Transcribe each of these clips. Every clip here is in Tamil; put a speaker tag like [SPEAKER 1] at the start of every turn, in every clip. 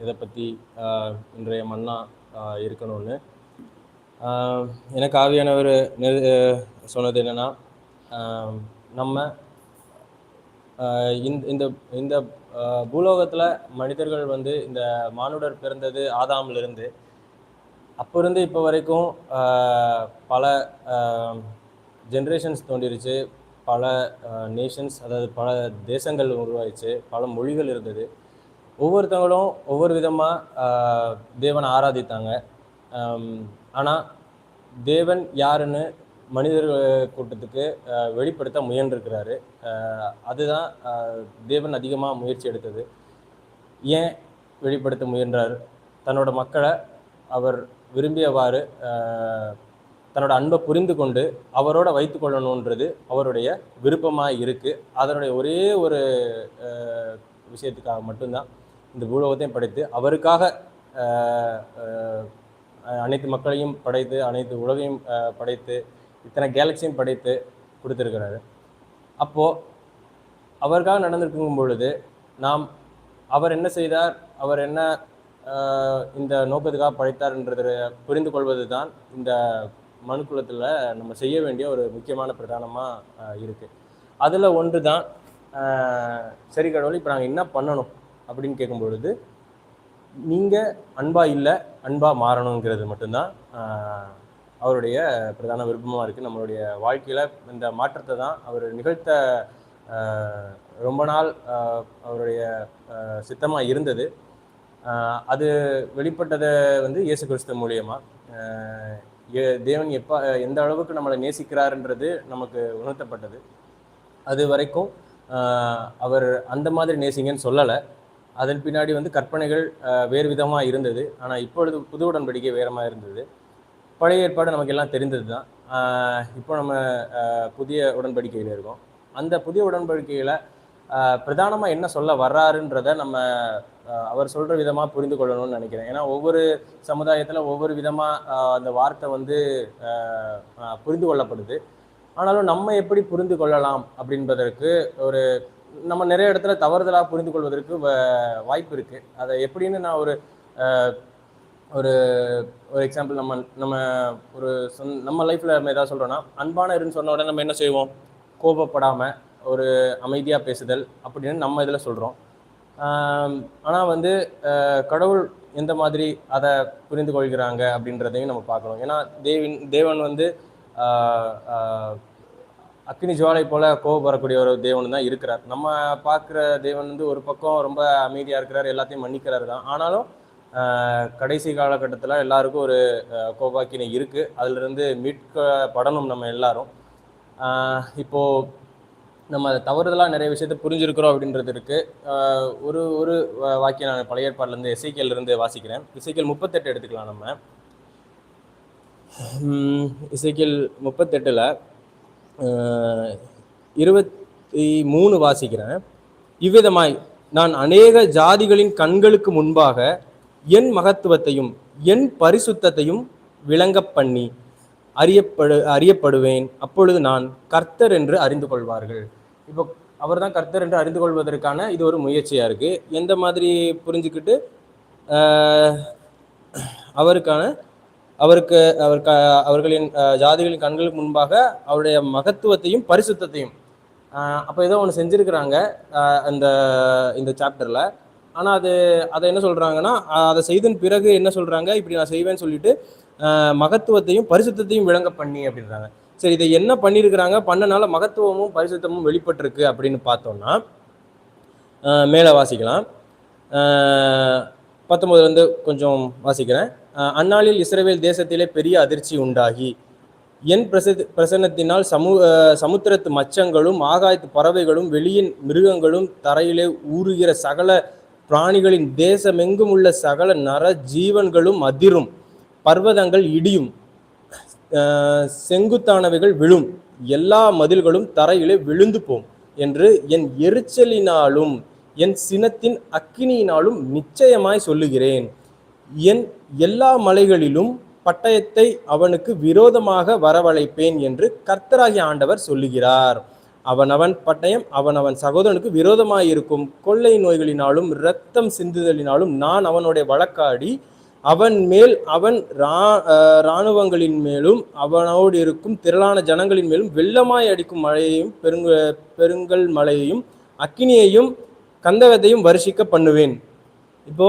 [SPEAKER 1] இதை பற்றி இன்றைய மன்னா இருக்கணும்னு. எனக்கு ஆவியானவர் நெ- சொன்னது என்னென்னா நம்ம இந்த இந்த இந்த பூலோகத்தில் மனிதர்கள் வந்து இந்த மானுடர் பிறந்தது ஆதாமிலிருந்து. அப்போ இருந்து இப்போ வரைக்கும் பல ஜென்ரேஷன்ஸ் தோண்டிருச்சு பல நேஷன்ஸ் அதாவது பல தேசங்கள் உருவாயிடுச்சு. பல மொழிகள் இருந்தது. ஒவ்வொருத்தவங்களும் ஒவ்வொரு விதமாக தேவனை ஆராதித்தாங்க. ஆனால் தேவன் யாருன்னு மனிதர் கூட்டத்துக்கு வெளிப்படுத்த முயன்றிருக்கிறாரு. அதுதான் தேவன் அதிகமாக முயற்சி எடுத்தது. ஏன் வெளிப்படுத்த முயன்றார்? தன்னோட மக்களை அவர் விரும்பியவாறு தன்னோட அன்பை புரிந்து கொண்டு அவரோட வைத்துக்கொள்ளணுன்றது அவருடைய விருப்பமாக இருக்குது அதனுடைய ஒரே ஒரு விஷயத்துக்காக மட்டும்தான். இந்த பூலோகத்தையும் படைத்து அவருக்காக அனைத்து மக்களையும் படைத்து அனைத்து உலகையும் படைத்து இத்தனை கேலக்சியும் படைத்து கொடுத்துருக்கிறாரு. அப்போது அவருக்காக நடந்திருக்கும் பொழுது நாம் அவர் என்ன செய்தார் அவர் என்ன இந்த நோக்கத்துக்காக படைத்தார்ன்றதை புரிந்து கொள்வது தான் இந்த மனுக்குலத்தில் நம்ம செய்ய வேண்டிய ஒரு முக்கியமான பிரதானமாக இருக்குது அதில் ஒன்று தான் சரி கடவுள் இப்போ நாங்கள் என்ன பண்ணணும்? அப்படின்னு கேட்கும் பொழுது நீங்கள் அன்பா இல்லை அன்பா மாறணுங்கிறது மட்டும்தான் அவருடைய பிரதான விருப்பமாக இருக்குது நம்மளுடைய வாழ்க்கையில் இந்த மாற்றத்தை தான் அவர் நிகழ்த்த ரொம்ப நாள் அவருடைய சித்தமாக இருந்தது. அது வெளிப்பட்டதை வந்து இயேசு கிறிஸ்து மூலியமாக ஏ- தேவன் எப்போ எந்த அளவுக்கு நம்மளை நேசிக்கிறாருன்றது நமக்கு உணர்த்தப்பட்டது. அது வரைக்கும் அவர் அந்த மாதிரி நேசிங்கன்னு சொல்லலை. அதன் பின்னாடி வந்து கற்பனைகள் வேறு விதமாக இருந்தது. ஆனால் இப்பொழுது புது உடன்படிக்கை வேறமாக இருந்தது. பழைய ஏற்பாடு நமக்கு எல்லாம் தெரிந்தது தான். இப்போ நம்ம புதிய உடன்படிக்கையில் இருக்கோம். அந்த புதிய உடன்படிக்கையில் பிரதானமாக என்ன சொல்ல வர்றாருன்றத நம்ம அவர் சொல்கிற விதமாக புரிந்து கொள்ளணும்னு நினைக்கிறேன். ஏன்னா ஒவ்வொரு சமுதாயத்தில் ஒவ்வொரு விதமாக அந்த வார்த்தை வந்து புரிந்து கொள்ளப்படுது. ஆனாலும் நம்ம எப்படி புரிந்து கொள்ளலாம் அப்படின்பதற்கு ஒரு நம்ம நிறைய இடத்துல தவறுதலாக புரிந்து கொள்வதற்கு வ- வாய்ப்பு இருக்குது அதை எப்படின்னு நான் ஒரு ஒரு ஒரு எக்ஸாம்பிள் நம்ம நம்ம ஒரு சொந் நம்ம லைஃப்பில் நம்ம எதாவது சொல்கிறோன்னா அன்பான இருன்னு சொன்ன உடனே நம்ம என்ன செய்வோம்? கோபப்படாமல் ஒரு அமைதியாக பேசுதல் அப்படின்னு நம்ம இதில் சொல்கிறோம் ஆனால் வந்து கடவுள் எந்த மாதிரி அதை புரிந்து கொள்கிறாங்க அப்படின்றதையும் நம்ம பார்க்கணும் ஏன்னா தேவின் தேவன் வந்து அக்னி ஜுவாலை போல கோவப்படக்கூடிய ஒரு தேவன் தான் இருக்கிறார். நம்ம பார்க்குற தேவன் வந்து ஒரு பக்கம் ரொம்ப அமைதியாக இருக்கிறார் எல்லாத்தையும் மன்னிக்கிறாரு தான். ஆனாலும் கடைசி காலகட்டத்தில் எல்லாருக்கும் ஒரு கோபாக்கினை இருக்குது அதிலிருந்து மீட்கப்படணும் நம்ம எல்லாரும். இப்போது நம்ம நம்ம தவறுதலாக நிறைய விஷயத்தை புரிஞ்சிருக்கிறோம் அப்படின்றது இருக்குது ஒரு ஒரு வாக்கியம் நான் பழைய ஏற்பாடுலேருந்து எசைக்கியல் வாசிக்கிறேன். இசைக்கியல் முப்பத்தெட்டு எடுத்துக்கலாம் நம்ம. இசைக்கியல் முப்பத்தெட்டில் இருபத்தி மூணு வாசிக்கிறேன். இவ்விதமாய் நான் அநேக ஜாதிகளின் கண்களுக்கு முன்பாக என் மகத்துவத்தையும் என் பரிசுத்தத்தையும் விளங்கப் பண்ணி அறியப்படு அறியப்படுவேன். அப்பொழுது நான் கர்த்தர் என்று அறிந்து கொள்வார்கள். இப்போ அவர் தான் கர்த்தர் என்று அறிந்து கொள்வதற்கான இது ஒரு முயற்சியாக இருக்குது எந்த மாதிரி புரிஞ்சுக்கிட்டு அவருக்கான அவருக்கு அவர் க அவர்களின் ஜாதிகளின் கண்களுக்கு முன்பாக அவருடைய மகத்துவத்தையும் பரிசுத்தத்தையும் அப்போ ஏதோ ஒன்று செஞ்சுருக்கிறாங்க அந்த இந்த சாப்டரில் ஆனால் அது அதை என்ன சொல்கிறாங்கன்னா அதை செய்தன் பிறகு என்ன சொல்கிறாங்க இப்படி நான் செய்வேன்னு சொல்லிட்டு மகத்துவத்தையும் பரிசுத்தத்தையும் விளங்க பண்ணி அப்படின்றாங்க. சரி இதை என்ன பண்ணியிருக்கிறாங்க பண்ணனால மகத்துவமும் பரிசுத்தமும் வெளிப்பட்டிருக்கு அப்படின்னு பார்த்தோம்னா மேலே வாசிக்கலாம். பத்தொம்போதுலேருந்து கொஞ்சம் வாசிக்கிறேன். அந்நாளில் இஸ்ரேல் தேசத்திலே பெரிய அதிர்ச்சி உண்டாகி. என் பிரச பிரசன்னத்தினால் சமு சமுத்திரத்து மச்சங்களும் ஆகாயத்து பறவைகளும் வெளியின் மிருகங்களும் தரையிலே ஊறுகிற சகல பிராணிகளின் தேசமெங்கும் உள்ள சகல நர ஜீவன்களும் அதிரும். பர்வதங்கள் இடியும். செங்குத்தானவைகள் விழும். எல்லா மதில்களும் தரையிலே விழுந்து போம் என்று என் எரிச்சலினாலும் என் சினத்தின் அக்கினியினாலும் நிச்சயமாய் சொல்லுகிறேன். என் எல்லா மலைகளிலும் பட்டயத்தை அவனுக்கு விரோதமாக வரவழைப்பேன் என்று கர்த்தராகிய ஆண்டவர் சொல்லுகிறார். அவனவன் பட்டயம் அவனவன் சகோதரனுக்கு விரோதமாக இருக்கும் கொள்ளை நோய்களினாலும் இரத்தம் சிந்துதலினாலும் நான் அவனுடைய வழக்காடி அவன் மேல் அவன் ரா இராணுவங்களின் மேலும் அவனோடு இருக்கும் திரளான ஜனங்களின் மேலும் வெள்ளமாய் அடிக்கும் மழையையும் பெருங்க பெருங்கல் மழையையும் அக்கினியையும் கந்தகத்தையும் வருஷிக்க பண்ணுவேன். இப்போ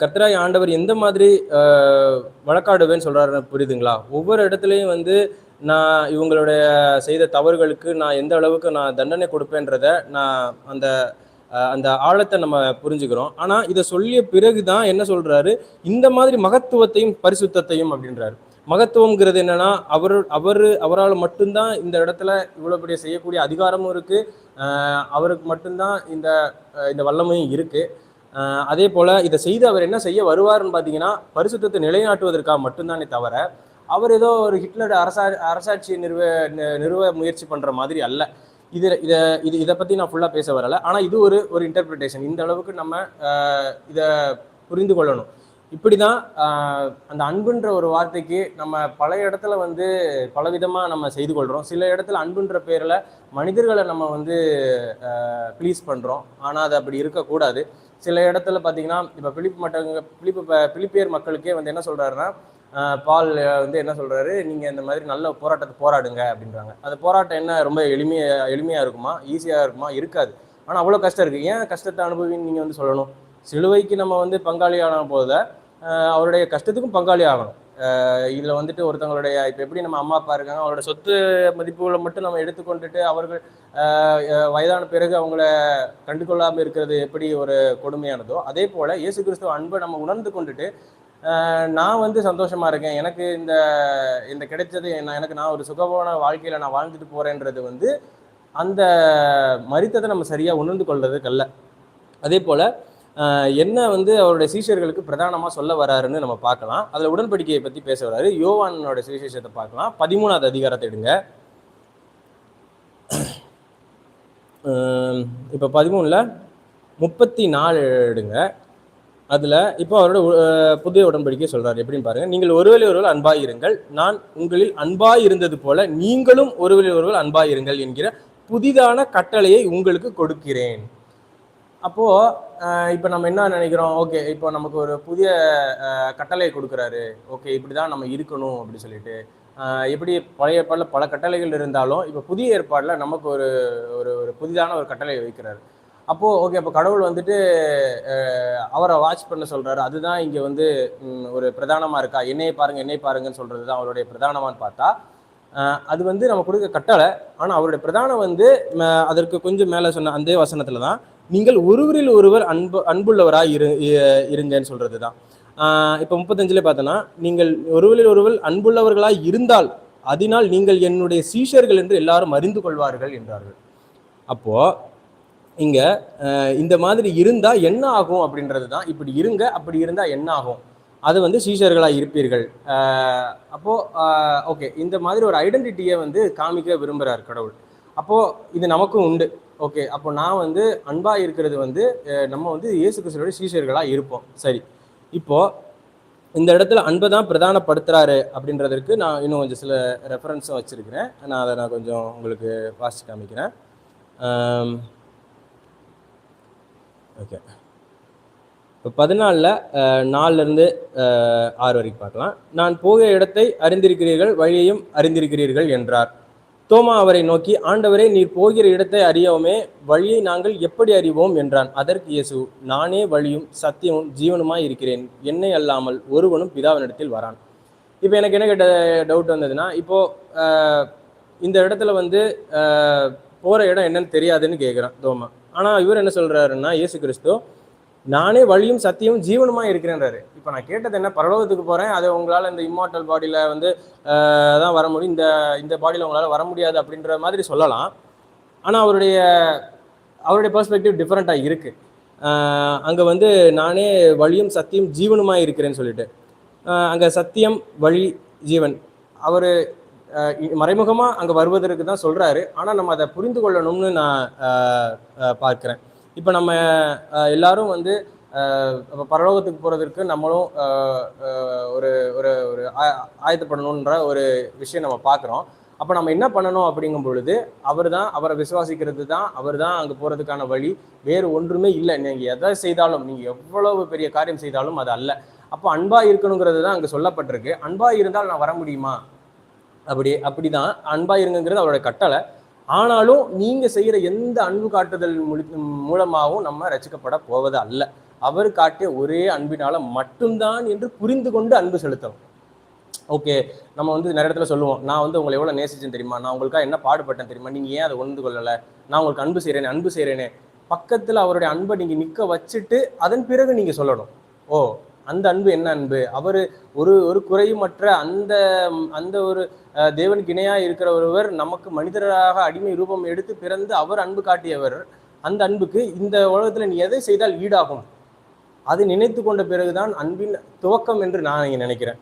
[SPEAKER 1] கர்த்தராய் ஆண்டவர் எந்த மாதிரி வழக்காடுவேன்னு சொல்கிறாரு புரியுதுங்களா? ஒவ்வொரு இடத்துலையும் வந்து நான் இவங்களுடைய செய்த தவறுகளுக்கு நான் எந்த அளவுக்கு நான் தண்டனை கொடுப்பேன்றத நான் அந்த அந்த ஆழத்தை நம்ம புரிஞ்சுக்கிறோம். ஆனால் இதை சொல்லிய பிறகு தான் என்ன சொல்கிறாரு இந்த மாதிரி மகத்துவத்தையும் பரிசுத்தத்தையும் அப்படின்றாரு. மகத்துவங்கிறது என்னன்னா அவர் அவர் அவரால் மட்டும்தான் இந்த இடத்துல இவ்வளோ பெரிய செய்யக்கூடிய அதிகாரமும் இருக்குது அவருக்கு மட்டும்தான் இந்த இந்த வல்லமையும் இருக்குது அதே போல் இதை செய்து அவர் என்ன செய்ய வருவார்னு பார்த்தீங்கன்னா பரிசுத்தத்தை நிலைநாட்டுவதற்காக மட்டும்தானே தவிர அவர் ஏதோ ஒரு ஹிட்லர் அரசா அரசாட்சியை நிறுவ நிறுவ முயற்சி பண்ணுற மாதிரி அல்ல. இது இதை இது இதை பற்றி நான் ஃபுல்லாக பேச வரலை. ஆனால் இது ஒரு ஒரு இன்டர்பிரிட்டேஷன் இந்த அளவுக்கு நம்ம இதை புரிந்து கொள்ளணும். இப்படி தான் அந்த அன்புன்ற ஒரு வார்த்தைக்கு நம்ம பல இடத்துல வந்து பலவிதமாக நம்ம செய்து கொள்கிறோம் சில இடத்துல அன்புன்ற பேரில் மனிதர்களை நம்ம வந்து ப்ளீஸ் பண்ணுறோம் ஆனால் அது அப்படி இருக்கக்கூடாது. சில இடத்துல பார்த்தீங்கன்னா இப்போ பிலிப் மட்டங்க பிலிப்பு பிலிப்பியர் மக்களுக்கே வந்து என்ன சொல்கிறாருன்னா பால் வந்து என்ன சொல்கிறாரு நீங்கள் இந்த மாதிரி நல்ல போராட்டத்தை போராடுங்க அப்படின்றாங்க. அந்த போராட்டம் என்ன ரொம்ப எளிமையாக எளிமையாக இருக்குமா? ஈஸியாக இருக்குமா? இருக்காது. ஆனால் அவ்வளோ கஷ்டம் இருக்குது ஏன் கஷ்டத்தை அனுபவின்னு நீங்கள் வந்து சொல்லணும்? சிலுவைக்கு நம்ம வந்து பங்காளி ஆன போத அவருடைய கஷ்டத்துக்கும் பங்காளி ஆகணும் இதில் வந்துட்டு ஒருத்தவங்களுடைய இப்போ எப்படி நம்ம அம்மா அப்பா இருக்காங்க அவங்களோட சொத்து மதிப்புகளை மட்டும் நம்ம எடுத்துக்கொண்டுட்டு அவர்கள் வயதான பிறகு அவங்கள கண்டுகொள்ளாமல் இருக்கிறது எப்படி ஒரு கொடுமையானதோ அதே போல் இயேசு கிறிஸ்துவ அன்பை நம்ம உணர்ந்து கொண்டுட்டு நான் வந்து சந்தோஷமா இருக்கேன். எனக்கு இந்த இந்த கிடைச்சது நான் எனக்கு நான் ஒரு சுகமான வாழ்க்கையில நான் வாழ்ந்துட்டு போறேன்றது வந்து அந்த மரித்ததை நம்ம சரியா உணர்ந்து கொள்றதுக்கு கல்ல அதே போல என்ன வந்து அவருடைய சீஷர்களுக்கு பிரதானமாக சொல்ல வராருன்னு நம்ம பார்க்கலாம். அதில் உடன்படிக்கையை பற்றி பேச வராரு. யோவானோட சுவிசேஷத்தை பார்க்கலாம். பதிமூணாவது அதிகாரத்தை எடுங்க. இப்போ பதிமூணில் முப்பத்தி நாலு எடுங்க. அதில் இப்போ அவரோட புதிய உடன்படிக்கை சொல்கிறார் எப்படின்னு பாருங்க. நீங்கள் ஒருவேளை ஒருவர் அன்பாக இருங்கள். நான் உங்களில் அன்பாக இருந்தது போல நீங்களும் ஒருவேளை ஒருவர் அன்பாக இருங்கள் என்கிற புதிதான கட்டளையை உங்களுக்கு கொடுக்கிறேன். அப்போது இப்போ நம்ம என்ன நினைக்கிறோம்? ஓகே இப்போ நமக்கு ஒரு புதிய கட்டளை கொடுக்குறாரு. ஓகே இப்படி தான் நம்ம இருக்கணும் அப்படின்னு சொல்லிட்டு. எப்படி பழைய ஏற்பாடில் பல கட்டளைகள் இருந்தாலும் இப்போ புதிய ஏற்பாடில் நமக்கு ஒரு ஒரு ஒரு புதிதான ஒரு கட்டளை வைக்கிறாரு. அப்போது ஓகே அப்போ கடவுள் வந்துட்டு அவரை வாட்ச் பண்ண சொல்கிறாரு அதுதான் இங்கே வந்து ஒரு பிரதானமாக இருக்கா? என்னையை பாருங்கள் என்னை பாருங்கன்னு சொல்கிறது தான் அவருடைய பிரதானமானு பார்த்தா அது வந்து நம்ம கொடுக்க கட்டளை ஆனால் அவருடைய பிரதானம் வந்து அதற்கு கொஞ்சம் மேலே சொன்ன அந்த வசனத்தில் தான் நீங்கள் ஒருவரில் ஒருவர் அன்பு அன்புள்ளவராக இரு இ- இருங்கன்னு சொல்கிறது தான் இப்போ முப்பத்தஞ்சிலே பார்த்தோன்னா நீங்கள் ஒருவரில் ஒருவர் அன்புள்ளவர்களாக இருந்தால் அதனால் நீங்கள் என்னுடைய சீஷர்கள் என்று எல்லாரும் அறிந்து கொள்வார்கள் என்றார்கள். அப்போது இங்கே இந்த மாதிரி இருந்தால் என்ன ஆகும் அப்படின்றது தான் இப்படி இருங்க அப்படி இருந்தால் என்ன ஆகும்? அது வந்து சீஷர்களாக இருப்பீர்கள். அப்போது ஓகே. இந்த மாதிரி ஒரு ஐடென்டிட்டியை வந்து காமிக்க விரும்புகிறார் கடவுள். அப்போது இது நமக்கும் உண்டு. ஓகே. அப்போ நான் வந்து அன்பாக இருக்கிறது வந்து நம்ம வந்து இயேசு கிறிஸ்துவோட சீஷர்களாக இருப்போம். சரி. இப்போது இந்த இடத்துல அன்பை தான் பிரதானப்படுத்துகிறாரு அப்படின்றதற்கு நான் இன்னும் கொஞ்சம் சில ரெஃபரன்ஸும் வச்சுருக்கிறேன். நான் அதை நான் கொஞ்சம் உங்களுக்கு வாசிச்சு காமிக்கிறேன். ஓகே. இப்போ பதினாலில் நாலுலேருந்து ஆறு வரைக்கும் பார்க்கலாம். நான் போகிற இடத்தை அறிந்திருக்கிறீர்கள் வழியையும் அறிந்திருக்கிறீர்கள் என்றார். தோமா அவரை நோக்கி ஆண்டவரே நீர் போகிற இடத்தை அறியவுமே வழியை நாங்கள் எப்படி அறிவோம்? என்றான். அதற்கு இயேசு நானே வழியும் சத்தியமும் ஜீவனுமாய் இருக்கிறேன். என்னை அல்லாமல் ஒருவனும் பிதாவினிடத்தில் வரான். இப்போ எனக்கு என்ன கேட்ட டவுட் வந்ததுன்னா இப்போ இந்த இடத்துல வந்து போகிற இடம் என்னன்னு தெரியாதுன்னு கேட்குறான் தோமா. ஆனால் இவர் என்ன சொல்கிறாருன்னா இயேசு கிறிஸ்து நானே வழியும் சத்தியமும் ஜீவனுமா இருக்கிறேன்றாரு. இப்போ நான் கேட்டது என்ன? பரலோகத்துக்கு போறேன். அதை உங்களால இந்த இம்மார்டல் பாடியில வந்து தான் வர முடியும். இந்த இந்த பாடியில உங்களால வர முடியாது அப்படின்ற மாதிரி சொல்லலாம். ஆனா அவருடைய அவருடைய பெர்ஸ்பெக்டிவ் டிஃப்ரெண்ட்டாக இருக்கு. அங்கே வந்து நானே வழியும் சத்தியம் ஜீவனுமா இருக்கிறேன்னு சொல்லிட்டு. அங்கே சத்தியம் வழி ஜீவன். அவர் மறைமுகமாக அங்கே வருவதற்கு தான் சொல்கிறாரு ஆனால் நம்ம அதை புரிந்து கொள்ளணும்னு நான் பார்க்குறேன். இப்போ நம்ம எல்லாரும் வந்து பரலோகத்துக்கு போகிறதுக்கு நம்மளும் ஒரு ஒரு ஒரு ஆ- ஆயத்தப்படணுன்ற ஒரு விஷயம் நம்ம பார்க்குறோம் அப்போ நம்ம என்ன பண்ணணும் அப்படிங்கும் பொழுது அவர் தான் அவரை விசுவாசிக்கிறது தான் அவர் தான் அங்கே போகிறதுக்கான வழி. வேறு ஒன்றுமே இல்லை. நீங்கள் எதை செய்தாலும் நீங்கள் எவ்வளவு பெரிய காரியம் செய்தாலும் அது அல்ல. அப்போ அன்பாக இருக்கணுங்கிறது தான் அங்கே சொல்லப்பட்டிருக்கு. அன்பாக இருந்தால் நான் வர முடியுமா? அப்படி அப்படி தான் அன்பாக இருங்கிறது அவரோட கட்டளை. ஆனாலும் நீங்க செய்யற எந்த அன்பு காட்டுதல் மூலி- மூலமாகவும் நம்ம ரசிக்கப்பட போவது அல்ல. அவர் காட்டிய ஒரே அன்பினால மட்டும்தான் என்று புரிந்து கொண்டு அன்பு செலுத்தணும். ஓகே நம்ம வந்து நிறைய இடத்துல சொல்லுவோம் நான் வந்து உங்களை எவ்வளவு நேசிச்சேன் தெரியுமா? நான் உங்களுக்காக என்ன பாடுபட்டேன் தெரியுமா? நீங்க ஏன் அதை உணர்ந்து கொள்ளல? நான் உங்களுக்கு அன்பு செய்றேனே அன்பு செய்கிறேனே பக்கத்துல அவருடைய அன்பை நீங்க நிக்க வச்சுட்டு அதன் பிறகு நீங்க சொல்லணும். ஓ அந்த அன்பு என்ன அன்பு? அவர் ஒரு ஒரு குறையுமற்ற அந்த அந்த ஒரு தேவனுக்கு இணையாக இருக்கிற ஒருவர் நமக்கு மனிதராக அடிமை ரூபம் எடுத்து பிறந்து அவர் அன்பு காட்டியவர். அந்த அன்புக்கு இந்த உலகத்துல நீ எதை செய்தால் ஈடாகும்? அது நினைத்து கொண்ட பிறகுதான் அன்பின் துவக்கம் என்று நான் இங்க நினைக்கிறேன்.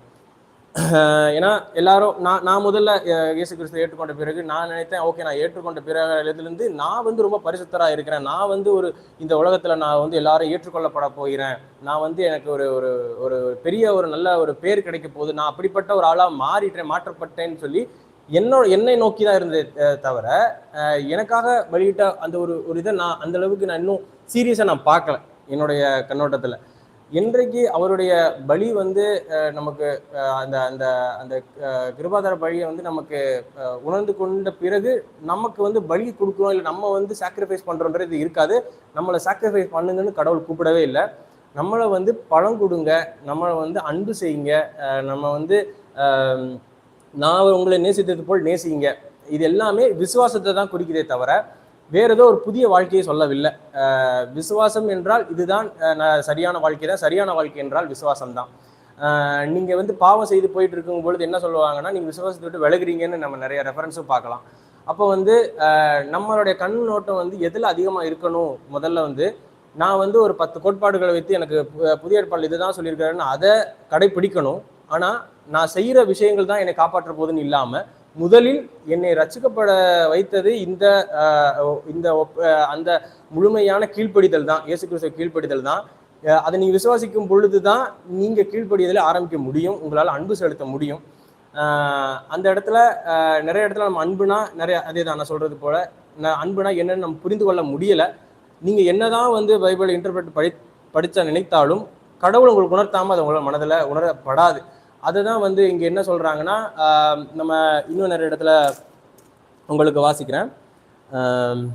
[SPEAKER 1] ஏன்னா எல்லாரும் நான் நான் முதல்ல இயேசு கிறிஸ்து ஏற்றுக்கொண்ட பிறகு நான் நினைத்தேன் ஓகே நான் ஏற்றுக்கொண்ட பிறகுலேருந்து நான் வந்து ரொம்ப பரிசுத்தராக இருக்கிறேன். நான் வந்து ஒரு இந்த உலகத்தில் நான் வந்து எல்லாரும் ஏற்றுக்கொள்ளப்பட போகிறேன். நான் வந்து எனக்கு ஒரு ஒரு ஒரு பெரிய ஒரு நல்ல ஒரு பேர் கிடைக்க போகுது. நான் அப்படிப்பட்ட ஒரு ஆளாக மாறிட்டேன் மாற்றப்பட்டேன்னு சொல்லி என்னோட என்னை நோக்கி தான் இருந்தது தவிர எனக்காக வெளியிட்ட அந்த ஒரு ஒரு இதை நான் அந்த அளவுக்கு நான் இன்னும் சீரியஸாக நான் பார்க்கல என்னுடைய கண்ணோட்டத்தில். என்றைக்கு அவருடைய பலி வந்து நமக்கு அந்த அந்த அந்த கிருபாதார பலியை வந்து நமக்கு உணர்ந்து கொண்ட பிறகு நமக்கு வந்து பலி கொடுக்கணும் இல்லை நம்ம வந்து சாக்ரிஃபைஸ் பண்ணுறோன்றது இருக்காது. நம்மளை சாக்ரிஃபைஸ் பண்ணுங்கன்னு கடவுள் கூப்பிடவே இல்லை. நம்மளை வந்து பழம் கொடுங்க நம்மளை வந்து அன்பு செய்யுங்க நம்ம வந்து நான் உங்களை நேசித்தது போல் நேசிங்க இது எல்லாமே விசுவாசத்தை தான் குறிக்கிறதே தவிர வேற ஏதோ ஒரு புதிய வாழ்க்கையை சொல்லவில்லை. விசுவாசம் என்றால் இதுதான் சரியான வாழ்க்கை தான். சரியான வாழ்க்கை என்றால் விசுவாசம் தான். நீங்க வந்து பாவம் செய்து போயிட்டு இருக்கும் பொழுது என்ன சொல்லுவாங்கன்னா நீங்க விசுவாசத்தை விட்டு விலகுறீங்கன்னு நம்ம நிறைய ரெஃபரன்ஸும் பார்க்கலாம். அப்போ வந்து நம்மளுடைய கண் நோட்டம் வந்து எதில் அதிகமாக இருக்கணும்? முதல்ல வந்து நான் வந்து ஒரு பத்து கோட்பாடுகளை வைத்து எனக்கு பு- புதிய ஏற்பாடு இதுதான் சொல்லியிருக்கிறேன்னு அதை கடைபிடிக்கணும் ஆனால் நான் செய்கிற விஷயங்கள் தான் என்னை காப்பாற்ற போதுன்னு இல்லாமல் முதலில் என்னை ரச்சிக்கப்பட வைத்தது இந்த இந்த அந்த முழுமையான கீழ்ப்படிதல் தான் இயேசு கிறிஸ்துவ கீழ்ப்படிதல் தான். அதை நீ விசுவாசிக்கும் பொழுது தான் நீங்கள் கீழ்ப்படிதலை ஆரம்பிக்க முடியும் உங்களால் அன்பு செலுத்த முடியும். அந்த இடத்துல நிறைய இடத்துல நம்ம அன்புனா நிறைய அதே தான் நான் சொல்கிறது போல் நான் அன்புனா என்னன்னு நம்ம புரிந்து கொள்ள முடியலை. நீங்கள் என்ன தான் வந்து பைபிள் இன்டர்பிரட் படி படித்த நினைத்தாலும் கடவுள் உங்களுக்கு உணர்த்தாமல் அது உங்களோட மனதில் உணரப்படாது. அதுதான் வந்து இங்க என்ன சொல்றாங்கன்னா நம்ம இன்னும் நிறைய இடத்துல உங்களுக்கு வாசிக்கிறேன். ஆஹ்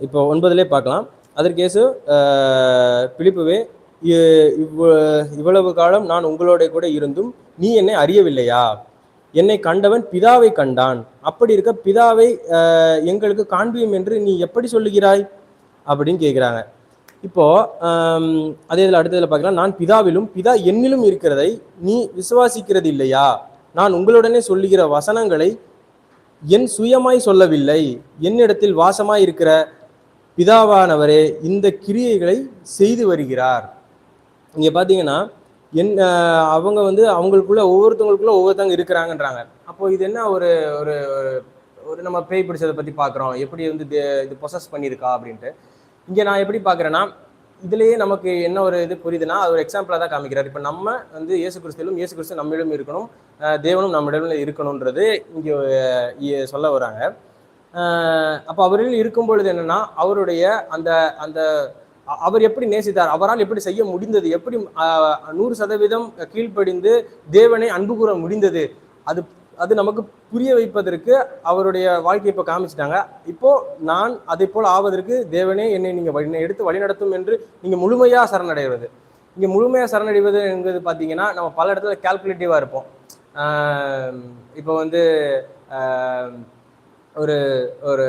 [SPEAKER 1] இப்போ ஒன்பதுலேயே பார்க்கலாம். அதற்கேசு இயேசு ஆஹ் பிலிப்புவே இ- இவ்வ- இவ்வளவு காலம் நான் உங்களோட கூட இருந்தும் நீ என்னை அறியவில்லையா? என்னை கண்டவன் பிதாவை கண்டான். அப்படி இருக்க பிதாவை ஆஹ் எங்களுக்கு காண்பியும் என்று நீ எப்படி சொல்லுகிறாய்? அப்படின்னு கேட்குறாங்க இப்போ அதே இதில் அடுத்ததில் பார்க்கலாம். நான் பிதாவிலும் பிதா என்னிலும் இருக்கிறதை நீ விசுவாசிக்கிறது இல்லையா நான் உங்களுடனே சொல்லுகிற வசனங்களை என் சுயமாய் சொல்லவில்லை. என்னிடத்தில் வாசமாய் இருக்கிற பிதாவானவரே இந்த கிரியைகளை செய்து வருகிறார். இங்கே பார்த்தீங்கன்னா என் அவங்க வந்து அவங்களுக்குள்ள ஒவ்வொருத்தவங்களுக்குள்ள ஒவ்வொருத்தவங்க இருக்கிறாங்கன்றாங்க. அப்போ இது என்ன ஒரு ஒரு ஒரு- நம்ம பேய் பிடிச்சதை பற்றி பார்க்குறோம் எப்படி வந்து இது இது பொசஸ் பண்ணியிருக்கா அப்படின்ட்டு. இங்கே நான் எப்படி பார்க்குறேன்னா இதுலேயே நமக்கு என்ன ஒரு இது புரியுதுன்னா அது ஒரு எக்ஸாம்பிளாக தான் காமிக்கிறார். இப்போ நம்ம வந்து இயேசு கிறிஸ்துவிலும் இயேசு கிறிஸ்து நம்மிடம் இருக்கணும் தேவனும் நம்மிடம் இருக்கணுன்றது இங்கே இ- சொல்ல வராங்க. அப்போ அவரில் இருக்கும் பொழுது என்னென்னா அவருடைய அந்த அந்த அவர் எப்படி நேசித்தார் அவரால் எப்படி செய்ய முடிந்தது எப்படி நூறு சதவீதம் கீழ்ப்படிந்து தேவனை அன்பு கூற முடிந்தது அது அது நமக்கு புரிய வைப்பதற்கு அவருடைய வாழ்க்கையை இப்போ காமிச்சிட்டாங்க. இப்போ நான் அதை போல் ஆவதற்கு தேவனே என்னை நீங்கள் வழி- என்னை எடுத்து வழிநடத்தும் என்று நீங்கள் முழுமையாக சரணடைவது இங்கே முழுமையாக சரணடைவது என்பது பார்த்தீங்கன்னா நம்ம பல இடத்துல கால்குலேட்டிவா இருப்போம். இப்போ வந்து ஒரு ஒரு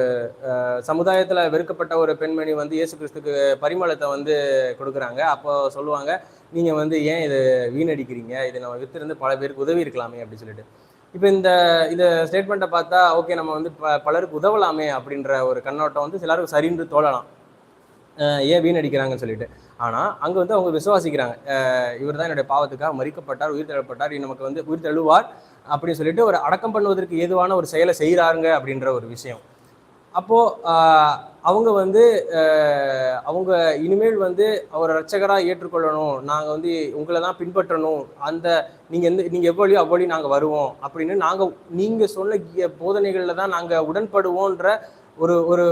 [SPEAKER 1] சமுதாயத்தில் வெறுக்கப்பட்ட ஒரு பெண்மணி வந்து இயேசு கிறிஸ்துக்கு பரிமளத்தை வந்து கொடுக்குறாங்க. அப்போ சொல்லுவாங்க நீங்கள் வந்து ஏன் இதை வீணடிக்கிறீங்க? இதை நம்ம வித்திருந்து பல பேருக்கு உதவி இருக்கலாமே அப்படின்னு சொல்லிட்டு. இப்போ இந்த இந்த ஸ்டேட்மெண்ட்டை பார்த்தா ஓகே நம்ம வந்து ப பலருக்கு உதவலாமே அப்படின்ற ஒரு கண்ணோட்டம் வந்து சிலருக்கு சரின்று தோழலாம் ஏன் வீணடிக்கிறாங்கன்னு சொல்லிட்டு. ஆனால் அங்கே வந்து அவங்க விசுவாசிக்கிறாங்க. இவர் தான் என்னுடைய பாவத்துக்காக மறிக்கப்பட்டார் உயிர் தள்ளப்பட்டார் நமக்கு வந்து உயிர் தழுவார் அப்படின்னு சொல்லிட்டு ஒரு அடக்கம் பண்ணுவதற்கு ஏதுவான ஒரு செயலை செய்கிறாருங்க அப்படின்ற ஒரு விஷயம். அப்போது அவங்க வந்து அவங்க இனிமேல் வந்து அவரை ரட்சகராக ஏற்றுக்கொள்ளணும். நாங்கள் வந்து உங்களை தான் பின்பற்றணும். அந்த நீங்கள் எந்த நீங்கள் எவ்வளோ அவ்வளோ நாங்கள் வருவோம் அப்படின்னு நாங்கள் நீங்கள் சொன்ன போதனைகளில் தான் நாங்கள் உடன்படுவோன்ற ஒரு ஒரு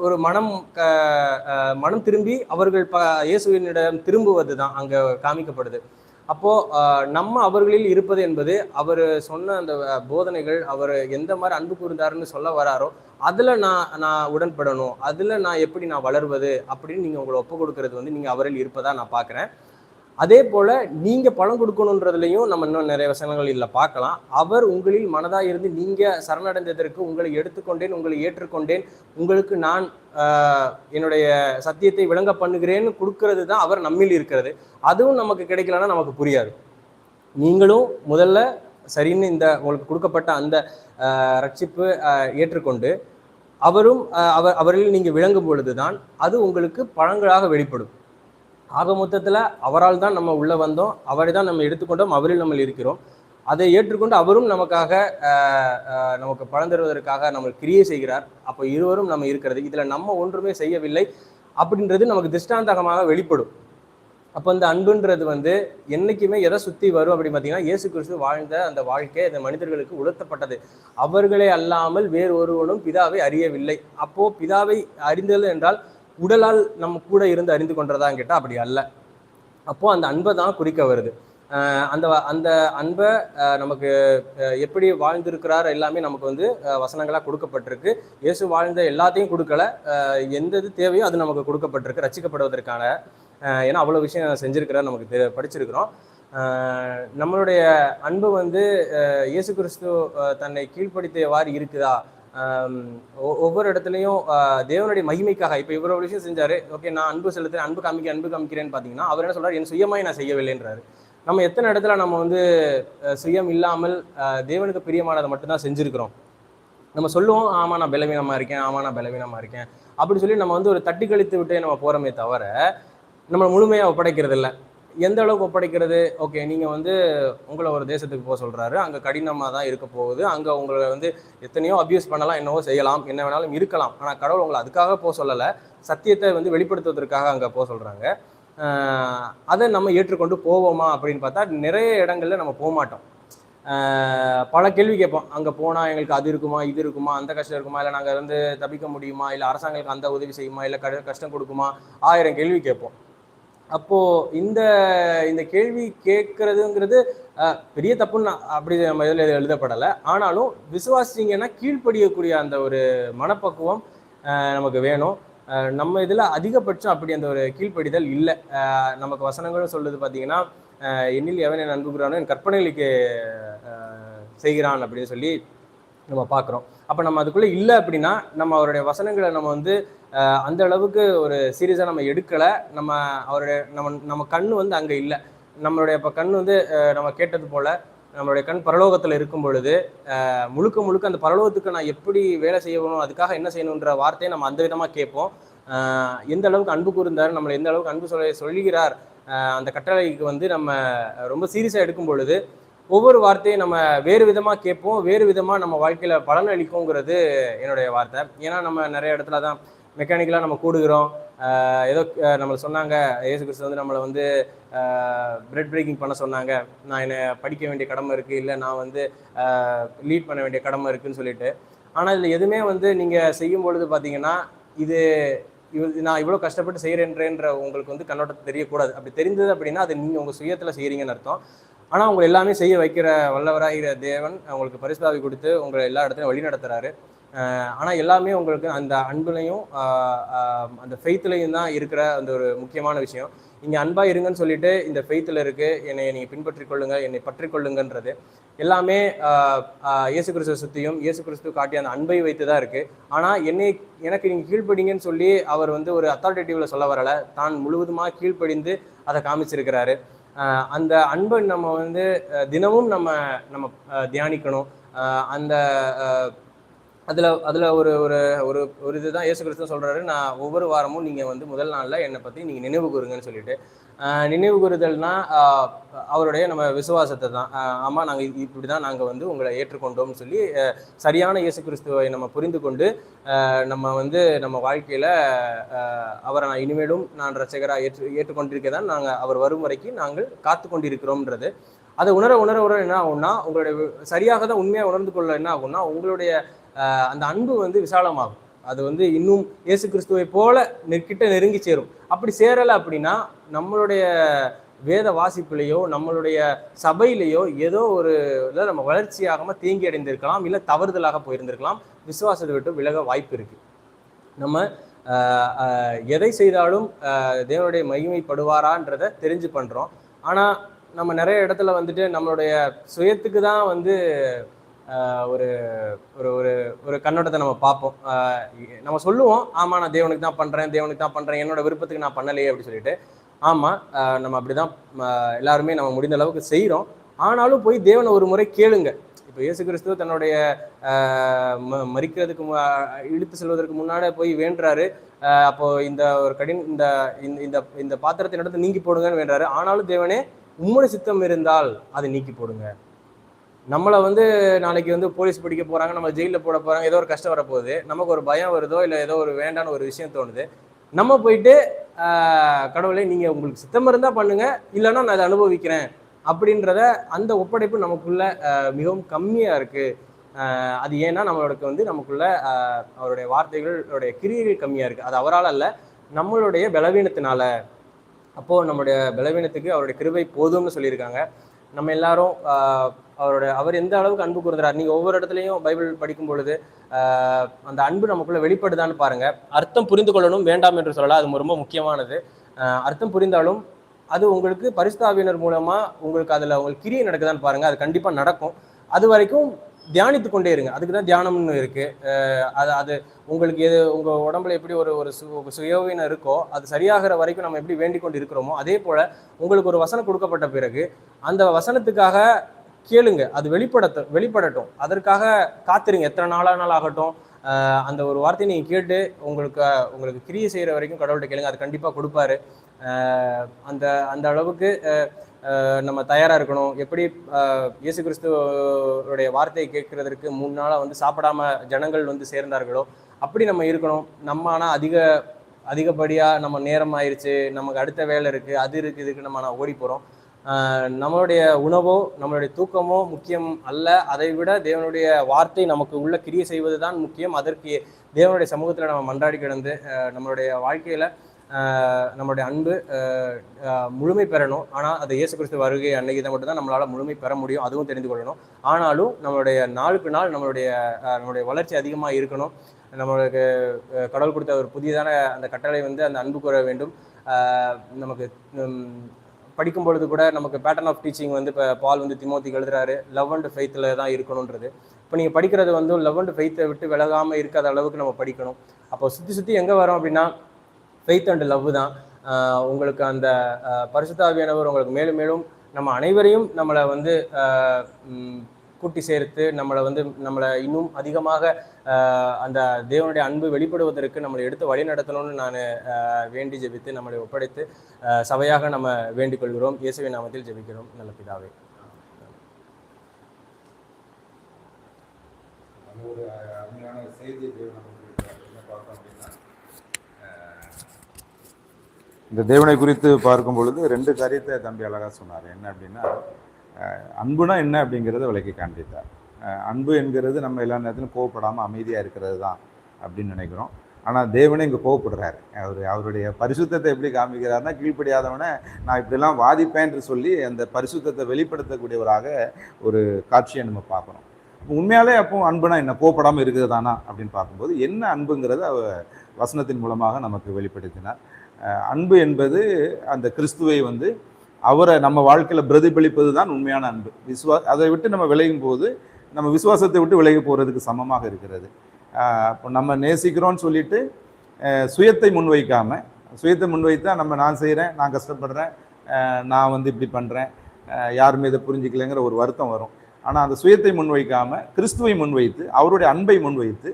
[SPEAKER 1] ஒரு மனம் க- மனம் திரும்பி அவர்கள் ப இயேசுவினிடம் திரும்புவது தான் அங்கே காமிக்கப்படுது. அப்போது நம்ம அவர்களில் இருப்பது என்பது அவர் சொன்ன அந்த போதனைகள் அவர் எந்த மாதிரி அன்பு கூர்ந்தாருன்னு சொல்ல வராரோ அதில் நான் நான் உடன்படணும். அதில் நான் எப்படி நான் வளர்வது அப்படின்னு நீங்கள் உங்களை ஒப்பு கொடுக்கறது வந்து நீங்கள் அவரில் இருப்பதாக நான் பார்க்குறேன் அதே போல நீங்க பழம் கொடுக்கணுன்றதுலையும் நம்ம இன்னும் நிறைய வசனங்கள் இதுல பார்க்கலாம். அவர் உங்களில் மனதா இருந்து நீங்க சரணடைந்ததற்கு உங்களை எடுத்துக்கொண்டேன் உங்களை ஏற்றுக்கொண்டேன். உங்களுக்கு நான் என்னுடைய சத்தியத்தை விளங்க பண்ணுகிறேன்னு கொடுக்கறது தான் அவர் நம்மில் இருக்கிறது. அதுவும் நமக்கு கிடைக்கலன்னா நமக்கு புரியாது. நீங்களும் முதல்ல சரின்னு இந்த உங்களுக்கு கொடுக்கப்பட்ட அந்த ரட்சிப்பு ஏற்றுக்கொண்டு அவரும் அவர் அவரில் நீங்கள் விளங்கும் பொழுதுதான் அது உங்களுக்கு பழங்களாக வெளிப்படும். ஆக மொத்தத்தில் அவரால் தான் நம்ம உள்ளே வந்தோம். அவரை தான் நம்ம எடுத்துக்கொண்டோம். அவரில் நம்ம இருக்கிறோம். அதை ஏற்றுக்கொண்டு அவரும் நமக்காக நமக்கு பலன் தருவதற்காக நம்ம கிரியை செய்கிறார். அப்போ இருவரும் நம்ம இருக்கிறது. இதில் நம்ம ஒன்றுமே செய்யவில்லை அப்படின்றது நமக்கு திஷ்டாந்தகமாக வெளிப்படும். அப்போ இந்த அன்புன்றது வந்து என்னைக்குமே எதை சுற்றி வரும் அப்படின்னு பார்த்தீங்கன்னா இயேசு கிறிஸ்து வாழ்ந்த அந்த வாழ்க்கை அந்த மனிதர்களுக்கு உணர்த்தப்பட்டது. அவர்களே அல்லாமல் வேறு ஒருவனும் பிதாவை அறியவில்லை. அப்போது பிதாவை அறிந்தது என்றால் உடலால் நம்ம கூட இருந்து அறிந்து கொண்டதான்னு கேட்டால் அப்படி அல்ல. அப்போது அந்த அன்பை தான் குறிக்க வருது. அந்த அந்த அன்பை நமக்கு எப்படி வாழ்ந்திருக்கிறார் எல்லாமே நமக்கு வந்து வசனங்களாக கொடுக்கப்பட்டிருக்கு. இயேசு வாழ்ந்த எல்லாத்தையும் கொடுக்கல. எந்த இது தேவையோ அது நமக்கு கொடுக்கப்பட்டிருக்கு ரட்சிக்கப்படுவதற்கான ஏன்னா அவ்வளோ விஷயம் செஞ்சுருக்கிறார் நமக்கு தெ- படிச்சிருக்கிறோம். நம்மளுடைய அன்பு வந்து இயேசு கிறிஸ்து தன்னை கீழ்ப்படுத்தியவாறு இருக்குதா? ஒவ்வொரு இடத்துலையும் தேவனுடைய மகிமைக்காக இப்போ இவ்வளோ விஷயம் செஞ்சார். ஓகே நான் அன்பு செலுத்துறேன் அன்பு காமிக்க அன்பு காமிக்கிறேன்னு பார்த்தீங்கன்னா அவர் என்ன சொல்கிறார் என் சுயமாய் நான் செய்யவில்லைன்றாரு. நம்ம எத்தனை இடத்துல நம்ம வந்து சுயம் இல்லாமல் தேவனுக்கு பிரியமானதை மட்டும்தான் செஞ்சுருக்கிறோம். நம்ம சொல்லுவோம் ஆமாம் நான் பலவீனமாக இருக்கேன் ஆமாம் நான் பலவீனமாக இருக்கேன். அப்படின்னு சொல்லி நம்ம வந்து ஒரு தட்டி கழித்து விட்டே நம்ம போகிறோமே தவிர நம்ம முழுமையாக ஒப்படைக்கிறது இல்லை எந்த அளவுக்கு ஒப்படைக்கிறது? ஓகே நீங்கள் வந்து உங்களை ஒரு தேசத்துக்கு போக சொல்கிறாரு அங்கே கடினமாக தான் இருக்க போகுது. அங்கே உங்களை வந்து எத்தனையோ அப்யூஸ் பண்ணலாம் என்னவோ செய்யலாம் என்ன வேணாலும் இருக்கலாம். ஆனால் கடவுள் உங்களை அதுக்காக போக சொல்லலை. சத்தியத்தை வந்து வெளிப்படுத்துவதற்காக அங்கே போக சொல்கிறாங்க அதை நம்ம ஏற்றுக்கொண்டு போவோமா அப்படின்னு பார்த்தா நிறைய இடங்களில் நம்ம போக மாட்டோம். பல கேள்வி கேட்போம். அங்கே போனால் எங்களுக்கு அது இருக்குமா இது இருக்குமா அந்த கஷ்டம் இருக்குமா இல்லை நாங்கள் வந்து தப்பிக்க முடியுமா இல்லை அரசாங்கங்களுக்கு அந்த உதவி செய்யுமா இல்லை கட கஷ்டம் கொடுக்குமா ஆயிரம் கேள்வி கேட்போம். அப்போ இந்த இந்த கேள்வி கேட்கறதுங்கிறது பெரிய தப்புன்னு அப்படி நம்ம இதில் எழுதப்படலை. ஆனாலும் விசுவாசிங்கன்னா கீழ்ப்படியக்கூடிய அந்த ஒரு மனப்பக்குவம் நமக்கு வேணும். நம்ம இதில் அதிகபட்சம் அப்படி அந்த ஒரு கீழ்ப்படிதல் இல்லை. நமக்கு வசனங்களும் சொல்லுது பார்த்தீங்கன்னா என்னில் எவன் என் அன்புகிறானோ என் கற்பனைகளுக்கு செய்கிறான் அப்படின்னு சொல்லி நம்ம பார்க்குறோம் அப்போ நம்ம அதுக்குள்ளே இல்லை அப்படின்னா நம்ம அவருடைய வசனங்களை நம்ம வந்து அந்த அளவுக்கு ஒரு சீரியஸாக நம்ம எடுக்கலை. நம்ம அவருடைய நம்ம நம்ம கண் வந்து அங்கே இல்லை. நம்மளுடைய இப்போ கண் வந்து நம்ம கேட்டது போல் நம்மளுடைய கண் பரலோகத்தில் இருக்கும் பொழுது முழுக்க முழுக்க அந்த பரலோகத்துக்கு நான் எப்படி வேலை செய்யணும் அதுக்காக என்ன செய்யணுன்ற வார்த்தையை நம்ம அந்த விதமாக கேட்போம். எந்த அளவுக்கு அன்பு கூர்ந்தார் நம்மளை எந்த அளவுக்கு அன்பு சொல்ல சொல்லுகிறார் அந்த கட்டளைக்கு வந்து நம்ம ரொம்ப சீரியஸாக எடுக்கும் பொழுது ஒவ்வொரு வார்த்தையும் நம்ம வேறு விதமாக கேட்போம். வேறு விதமாக நம்ம வாழ்க்கையில் பலன் அளிக்குங்கிறது என்னுடைய வார்த்தை. ஏன்னா நம்ம நிறைய இடத்துல தான் மெக்கானிக்கலாக நம்ம கூடுகிறோம். ஏதோ நம்மளை சொன்னாங்க. இயேசு கிறிஸ்து வந்து நம்மளை வந்து பிரெட் பிரேக்கிங் பண்ண சொன்னாங்க. நான் என்னை படிக்க வேண்டிய கடமை இருக்குது இல்லை நான் வந்து லீட் பண்ண வேண்டிய கடமை இருக்குதுன்னு சொல்லிட்டு. ஆனால் இதில் எதுவுமே வந்து நீங்கள் செய்யும் பொழுது பார்த்தீங்கன்னா இது இவ் நான் இவ்வளோ கஷ்டப்பட்டு செய்கிறேன்றேன்ற உங்களுக்கு வந்து கண்ணோட்டத்தை தெரியக்கூடாது. அப்படி தெரிந்தது அப்படின்னா அது நீங்கள் உங்கள் சுயத்தில் செய்கிறீங்கன்னு அர்த்தம். ஆனால் உங்களை எல்லாமே செய்ய வைக்கிற வல்லவராகிற தேவன் உங்களுக்கு பரிசுதாவி கொடுத்து உங்களை எல்லா இடத்துலையும் வழி நடத்துகிறாரு ஆனால் எல்லாமே உங்களுக்கு அந்த அன்புலையும் அந்த ஃபெய்த்லையும் தான் இருக்கிற அந்த ஒரு முக்கியமான விஷயம். இங்கே அன்பாக இருங்கன்னு சொல்லிட்டு இந்த ஃபெய்த்தில் இருக்கு. என்னை நீங்கள் பின்பற்றிக் கொள்ளுங்க என்னை பற்றி கொள்ளுங்கன்றது. எல்லாமே இயேசு கிறிஸ்துவ சுற்றியும் இயேசு கிறிஸ்து காட்டிய அந்த அன்பை வைத்து தான் இருக்கு. ஆனால் என்னை எனக்கு நீங்கள் கீழ்ப்படிங்கன்னு சொல்லி அவர் வந்து ஒரு அத்தாரிட்டேட்டிவ்ல சொல்ல வரல. தான் முழுவதுமாக கீழ்ப்படிந்து அதை காமிச்சிருக்கிறாரு. அந்த அன்பை நம்ம வந்து தினமும் நம்ம நம்ம தியானிக்கணும். அந்த அதில் அதில் ஒரு ஒரு ஒரு ஒரு இதுதான் இயேசு கிறிஸ்து சொல்கிறாரு நான் ஒவ்வொரு வாரமும் நீங்கள் வந்து முதல் நாளில் என்னை பற்றி நீங்கள் நினைவு கூறுங்கன்னு சொல்லிட்டு. நினைவு கூறுதல்னா அவருடைய நம்ம விசுவாசத்தை தான். ஆமாம் நாங்கள் இப்படி தான் நாங்கள் வந்து உங்களை ஏற்றுக்கொண்டோம்னு சொல்லி சரியான இயேசு கிறிஸ்துவை நம்ம புரிந்து கொண்டு நம்ம வந்து நம்ம வாழ்க்கையில் அவரை நான் இனிமேலும் நான் ரசிகராக ஏற்று ஏற்றுக்கொண்டிருக்க தான் நாங்கள் அவர் வரும் வரைக்கும் நாங்கள் காத்து கொண்டிருக்கிறோம்ன்றது அதை உணர உணர உணர என்ன ஆகும்னா உங்களுடைய சரியாக தான் உண்மையாக உணர்ந்து கொள்ள என்ன ஆகும்னா உங்களுடைய அந்த அன்பு வந்து விசாலமாகும். அது வந்து இன்னும் இயேசு கிறிஸ்துவை போல நெற்கிட்ட நெருங்கி சேரும். அப்படி சேரலை அப்படின்னா நம்மளுடைய வேத வாசிப்புலேயோ நம்மளுடைய சபையிலேயோ ஏதோ ஒரு இதில் நம்ம வளர்ச்சியாகாமல் தேங்கி அடைந்திருக்கலாம் இல்லை தவறுதலாக போயிருந்திருக்கலாம். விசுவாசத்தை விட்டு விலக வாய்ப்பு இருக்குது நம்ம எதை செய்தாலும் தேவனுடைய மகிமைப்படுவாரான்றதை தெரிஞ்சு பண்ணுறோம் ஆனால் நம்ம நிறைய இடத்துல வந்துட்டு நம்மளுடைய சுயத்துக்கு தான் வந்து ஒரு கண்ணோட்டத்தை நம்ம பார்ப்போம். நம்ம சொல்லுவோம் ஆமா நான் தேவனுக்கு தான் பண்றேன் தேவனுக்கு தான் பண்றேன் என்னோட விருப்பத்துக்கு நான் பண்ணலையே அப்படின்னு சொல்லிட்டு. ஆமா நம்ம அப்படிதான் எல்லாருமே நம்ம முடிந்த அளவுக்கு செய்கிறோம் ஆனாலும் போய் தேவனை ஒரு முறை கேளுங்க. இப்போ இயேசு கிறிஸ்துவ தன்னுடைய மறிக்கிறதுக்கு ம- இழுத்து செல்வதற்கு முன்னாடி போய் வேண்டுறாரு. அப்போ இந்த ஒரு கடின் இந்த இந்த- இந்த இந்த பாத்திரத்தின் இடத்துல நீக்கி போடுங்கன்னு வேண்டாரு ஆனாலும் தேவனே உம்முடைய சித்தம் இருந்தால் அதை நீக்கி போடுங்க. நம்மளை வந்து நாளைக்கு வந்து போலீஸ் பிடிக்க போகிறாங்க நம்ம ஜெயிலில் போட போகிறாங்க ஏதோ ஒரு கஷ்டம் வரப்போகுது. நமக்கு ஒரு பயம் வருதோ இல்லை ஏதோ ஒரு வேண்டான ஒரு விஷயம் தோணுது. நம்ம போயிட்டு கடவுளை நீங்கள் உங்களுக்கு சித்தம் இருந்தால் பண்ணுங்க இல்லைன்னா நான் அதை அனுபவிக்கிறேன் அப்படின்றத அந்த ஒப்படைப்பு நமக்குள்ள மிகவும் கம்மியாக இருக்குது அது ஏன்னா நம்மளுக்கு வந்து நமக்குள்ள அவருடைய வார்த்தைகளுடைய கிரியைகள் கம்மியாக இருக்குது அது அவரால் அல்ல நம்மளுடைய பலவீனத்தினால. அப்போது நம்மளுடைய பலவீனத்துக்கு அவருடைய கிருபை போதும்னு சொல்லியிருக்காங்க. நம்ம எல்லாரும் அவரோட அவர் எந்த அளவுக்கு அன்பு கூறுகிறார் நீங்க ஒவ்வொரு இடத்துலையும் பைபிள் படிக்கும் பொழுது அந்த அன்பு நமக்குள்ள வெளிப்படுதான்னு பாருங்க. அர்த்தம் புரிந்து கொள்ளணும் வேண்டாம் என்று சொல்லலாம். அது ரொம்ப முக்கியமானது. அர்த்தம் புரிந்தாலும் அது உங்களுக்கு பரிஸ்தாவினர் மூலமா உங்களுக்கு அதுல உங்களுக்கு கிரியை நடக்குதான்னு பாருங்க. அது கண்டிப்பா நடக்கும். அது வரைக்கும் தியானித்து கொண்டே இருங்க. அதுக்கு தான் தியானம்னு இருக்கு. அது அது உங்களுக்கு எது உங்க உடம்புல எப்படி ஒரு ஒரு சு சுயோவினம் இருக்கோ அது சரியாகிற வரைக்கும் நம்ம எப்படி வேண்டிக் கொண்டு இருக்கிறோமோ அதே போல உங்களுக்கு ஒரு வசனம் கொடுக்கப்பட்ட பிறகு அந்த வசனத்துக்காக கேளுங்க. அது வெளிப்படத்த வெளிப்படட்டும். அதற்காக காத்திருங்க. எத்தனை நாளானாலும் ஆகட்டும். அந்த ஒரு வார்த்தையை நீங்கள் கேட்டு உங்களுக்கு உங்களுக்கு கிரியை செய்கிற வரைக்கும் கடவுள்கிட்ட கேளுங்க. அது கண்டிப்பாக கொடுப்பாரு. அந்த அந்த அளவுக்கு நம்ம தயாராக இருக்கணும். எப்படி இயேசு கிறிஸ்துவோடைய வார்த்தையை கேட்கறதற்கு முன்னால வந்து சாப்பிடாம ஜனங்கள் வந்து சேர்ந்தார்களோ அப்படி நம்ம இருக்கணும். நம்ம ஆனால் அதிக அதிகப்படியாக நம்ம நேரம் ஆயிடுச்சு நமக்கு அடுத்த வேலை இருக்குது அது இருக்குது இதுக்கு நம்ம நான் ஓடி போகிறோம் நம்மளுடைய உணவோ நம்மளுடைய தூக்கமோ முக்கியம் அல்ல. அதை விட தேவனுடைய வார்த்தை நமக்கு உள்ள கிரிய செய்வது தான் முக்கியம். அதற்கு தேவனுடைய சமூகத்தில் நம்ம மன்றாடி கிடந்து நம்மளுடைய வாழ்க்கையில் நம்மளுடைய அன்பு முழுமை பெறணும். ஆனால் அது இயேசு கிறிஸ்து வருகை அன்னைக்கு தான் மட்டும்தான் நம்மளால் முழுமை பெற முடியும். அதுவும் தெரிந்து கொள்ளணும். ஆனாலும் நம்மளுடைய நாளுக்கு நாள் நம்மளுடைய நம்மளுடைய வளர்ச்சி அதிகமாக இருக்கணும். நம்மளுக்கு கடவுள் கொடுத்த ஒரு புதியதான அந்த கட்டளை வந்து அந்த அன்பு கூற வேண்டும். நமக்கு படிக்கும் பொழுது கூட நமக்கு பேட்டர்ன் ஆஃப் டீச்சிங் வந்து இப்போ பால் வந்து திமோத்திக்கு எழுதுறாரு லவ் அண்ட் ஃபெய்த்தில் தான் இருக்கணுன்றது இப்போ நீங்கள் படிக்கிறது வந்து லவ் அண்ட் ஃபெய்த்தை விட்டு விலகாமல் இருக்காத அளவுக்கு நம்ம படிக்கணும். அப்போ சுற்றி சுற்றி எங்கே வரோம் அப்படின்னா ஃபெய்த் அண்ட் லவ் தான். உங்களுக்கு அந்த பரிசுத்தாவியானவர் உங்களுக்கு மேலும் மேலும் நம்ம அனைவரையும் நம்மளை வந்து கூட்டி சேர்த்து நம்மளை வந்து நம்மளை இன்னும் அதிகமாக அந்த தேவனுடைய அன்பு வெளிப்படுவதற்கு நம்மளை எடுத்து வழி நடத்தணும்னு நான் வேண்டி ஜெபித்து நம்மளை ஒப்படைத்து சபையாக நம்ம வேண்டிக் கொள்கிறோம். இயேசுவின் நாமத்தில் ஜெபிக்கிறோம். நல்ல பிதாவே.
[SPEAKER 2] ஒரு அருமையான செய்தியை பார்த்தோம் அப்படின்னா இந்த தேவனை குறித்து பார்க்கும் பொழுது ரெண்டு காரியத்தை தம்பி அழகா சொன்னார். என்ன அப்படின்னா அன்புனா என்ன அப்படிங்கிறத விளக்கி காண்பித்தார். அன்பு என்கிறது நம்ம எல்லா நேரத்திலும் கோவப்படாமல் அமைதியாக இருக்கிறது தான் அப்படின்னு நினைக்கிறோம். ஆனால் தேவனே இங்கே கோவப்படுறாரு. அவர் அவருடைய பரிசுத்தத்தை எப்படி காமிக்கிறாருன்னா கீழ்ப்படியாதவனை நான் இப்படிலாம் வாதிப்பேன் என்று சொல்லி அந்த பரிசுத்தத்தை வெளிப்படுத்தக்கூடியவராக ஒரு காட்சியை நம்ம பார்க்குறோம் உண்மையாலே அப்போ அன்புனா என்ன? கோவப்படாமல் இருக்குது தானா அப்படின்னு பார்க்கும்போது என்ன அன்புங்கிறத அவ வசனத்தின் மூலமாக நமக்கு வெளிப்படுத்தினார். அன்பு என்பது அந்த கிறிஸ்துவை வந்து அவரை நம்ம வாழ்க்கையில் பிரதிபலிப்பது தான் உண்மையான அன்பு. விசுவா அதை விட்டு நம்ம விலகும் போது நம்ம விசுவாசத்தை விட்டு விலகி போகிறதுக்கு சமமாக இருக்கிறது. இப்போ அப்போ நம்ம நேசிக்கிறோன்னு சொல்லிட்டு சுயத்தை முன்வைக்காமல் சுயத்தை முன்வைத்தா நம்ம நான் செய்கிறேன் நான் கஷ்டப்படுறேன் நான் வந்து இப்படி பண்ணுறேன் யாருமே இதை புரிஞ்சிக்கலைங்கிற ஒரு வருத்தம் வரும். ஆனால் அந்த சுயத்தை முன்வைக்காமல் கிறிஸ்துவை முன்வைத்து அவருடைய அன்பை முன்வைத்து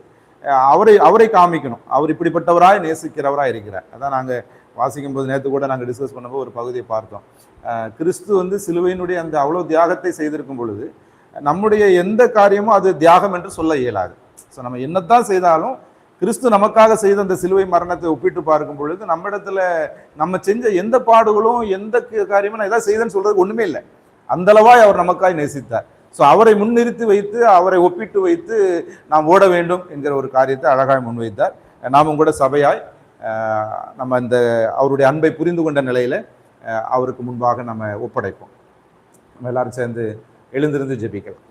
[SPEAKER 2] அவரை அவரை காமிக்கணும். அவர் இப்படிப்பட்டவராய் நேசிக்கிறவராக இருக்கிறார். அதான் நாங்கள் வாசிக்கும் போது நேற்று கூட நாங்கள் டிஸ்கஸ் பண்ணும்போது ஒரு பகுதியை பார்த்தோம். கிறிஸ்து வந்து சிலுவையினுடைய அந்த அவ்வளோ தியாகத்தை செய்திருக்கும் பொழுது நம்முடைய எந்த காரியமும் அது தியாகம் என்று சொல்ல இயலாது. ஸோ நம்ம என்னத்தான் செய்தாலும் கிறிஸ்து நமக்காக செய்த அந்த சிலுவை மரணத்தை ஒப்பிட்டு பார்க்கும் பொழுது நம்மிடத்துல நம்ம செஞ்ச எந்த பாடுகளும் எந்த காரியமும் நான் எதாவது செய்தேன்னு சொல்றது ஒன்றுமே இல்லை. அந்தளவாய் அவர் நமக்காய் நேசித்தார். ஸோ அவரை முன்னிறுத்தி வைத்து அவரை ஒப்பிட்டு வைத்து நாம் ஓட வேண்டும் என்கிற ஒரு காரியத்தை அழகாய் முன்வைத்தார். நாமும் கூட சபையாய் நம்ம இந்த அவருடைய அன்பை புரிந்து கொண்ட நிலையில் அவருக்கு முன்பாக நம்ம ஒப்படைப்போம். நம்ம எல்லாரும் சேர்ந்து எழுந்திருந்து ஜெபிக்கலாம்.